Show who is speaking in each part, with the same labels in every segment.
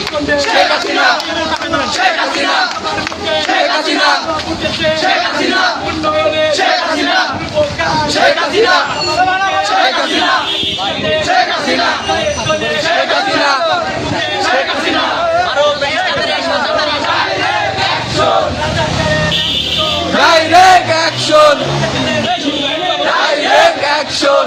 Speaker 1: Sheikh Hasina Sheikh Hasina Sheikh Hasina Sheikh Hasina Sheikh Hasina Sheikh Hasina Sheikh Hasina Sheikh Hasina Sheikh Hasina Sheikh Hasina direct action direct action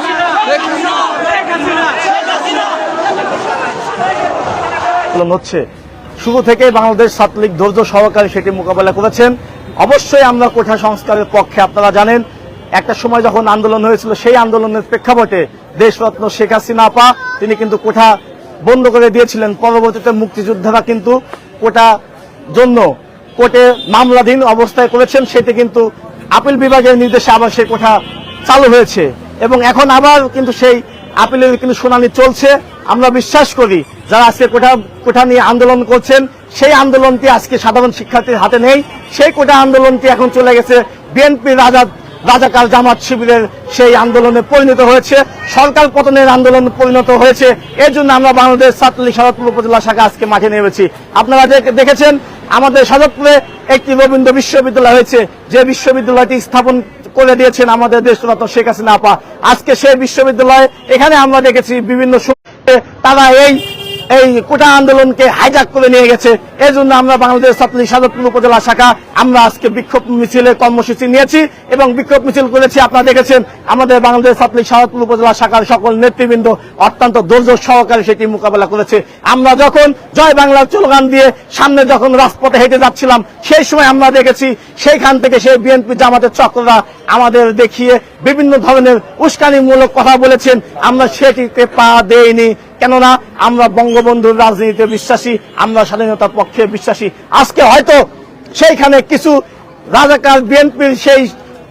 Speaker 2: আন্দোলন হচ্ছে। শুরু থেকে বাংলাদেশ ছাত্রলীগ ধৈর্য সহকারে সেটি মোকাবেলা করেছেন। অবশ্যই আমরা কোঠা সংস্কারের পক্ষে, আপনারা জানেন, একটা সময় যখন আন্দোলন হয়েছিল, সেই আন্দোলনের প্রেক্ষাপটে দেশরত্ন শেখ হাসিনা আপা, তিনি কিন্তু কোঠা বন্ধ করে দিয়েছিলেন। পরবর্তীতে মুক্তিযোদ্ধারা কিন্তু কোটা জন্য কোর্টে মামলাধীন অবস্থায় করেছেন। সেটি কিন্তু আপিল বিভাগের নির্দেশে আবার সেই কোঠা চালু হয়েছে। এবং এখন আবার কিন্তু সেই আপিলের কিন্তু শুনানি চলছে। আমরা বিশ্বাস করি যারা আজকে কোঠা কোঠা নিয়ে আন্দোলন করছেন, সেই আন্দোলনটি আজকে সাধারণ শিক্ষার্থীর হাতে নেই। সেই কোঠা আন্দোলনটি এখন চলে গেছে বিএনপি রাজা, রাজাকার জামাত শিবিরের সেই আন্দোলনে পরিণত হয়েছে। সরকার পতনের আন্দোলন পরিণত হয়েছে। এর জন্য আমরা বাংলাদেশ ছাত্রলীগ সাদতপুর উপজেলা শাখা আজকে মাঠে নেমেছি। আপনারা দেখ- দেখেছেন, আমাদের সাদতপুরে একটি রবীন্দ্র বিশ্ববিদ্যালয় হয়েছে। যে বিশ্ববিদ্যালয়টি স্থাপন করে দিয়েছেন আমাদের দেশরত্ন শেখ হাসিনা আপা। আজকে সেই বিশ্ববিদ্যালয়, এখানে আমরা দেখেছি বিভিন্ন তারা এই এই কোটা আন্দোলনকে হাইজাক করে নিয়ে গেছে। এই জন্য আমরা বাংলাদেশ ছাত্রলীগ সাদতপুর উপজেলা শাখা, আমরা আজকে বিক্ষোভ মিছিলের কর্মসূচি নিয়েছি এবং বিক্ষোভ মিছিল করেছি। আপনারা দেখেছেন, আমাদের বাংলাদেশ ছাত্রলীগ সাদতপুর উপজেলা শাখার সকল নেতৃবৃন্দ অত্যন্ত ধৈর্য সহকারে সেটি মোকাবেলা করেছে। আমরা যখন জয় বাংলার স্লোগান দিয়ে সামনে যখন রাজপথে হেঁটে যাচ্ছিলাম, সেই সময় আমরা দেখেছি, সেইখান থেকে সেই বিএনপি জামাতের চক্ররা আমাদের দেখিয়ে বিভিন্ন ধরনের উস্কানিমূলক কথা বলেছেন। আমরা সেটিতে পা দেইনি। কেননা আমরা বঙ্গবন্ধুর রাজনীতিতে বিশ্বাসী, আমরা স্বাধীনতার পক্ষে বিশ্বাসী। আজকে হয়তো সেইখানে কিছু রাজাকার বিএনপির সেই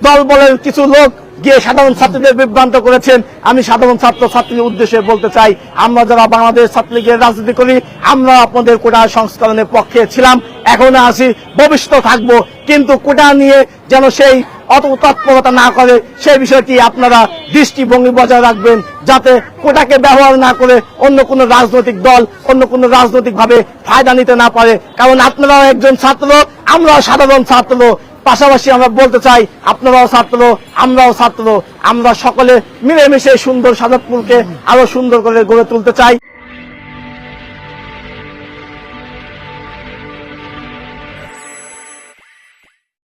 Speaker 2: দল বলের কিছু লোক গিয়ে সাধারণ ছাত্রীদের বিভ্রান্ত করেছেন। আমি সাধারণ ছাত্র ছাত্রীর উদ্দেশ্যে বলতে চাই, আমরা যারা বাংলাদেশ ছাত্রলীগের রাজনীতি করি, আমরা আপনাদের কোটা সংস্করণের পক্ষে ছিলাম। এখনও আসি ভবিষ্যৎ থাকব। কিন্তু কোটা নিয়ে যেন সেই অত তৎপরতা না করে সেই বিষয়টি আপনারা দৃষ্টিভঙ্গি বজায় রাখবেন যাতে কোটাকে ব্যবহার না করে অন্য কোনো রাজনৈতিক দল, অন্য কোনো রাজনৈতিক ভাবে ফায়দা নিতে না পারে। কারণ আপনারাও একজন ছাত্র, আমরাও সাধারণ ছাত্র। পাশাপাশি আমরা বলতে চাই, আপনারাও ছাত্র, আমরাও ছাত্র। আমরা সকলে মিলেমিশে সুন্দর সাজাদপুরকে আরও সুন্দর করে গড়ে তুলতে চাই।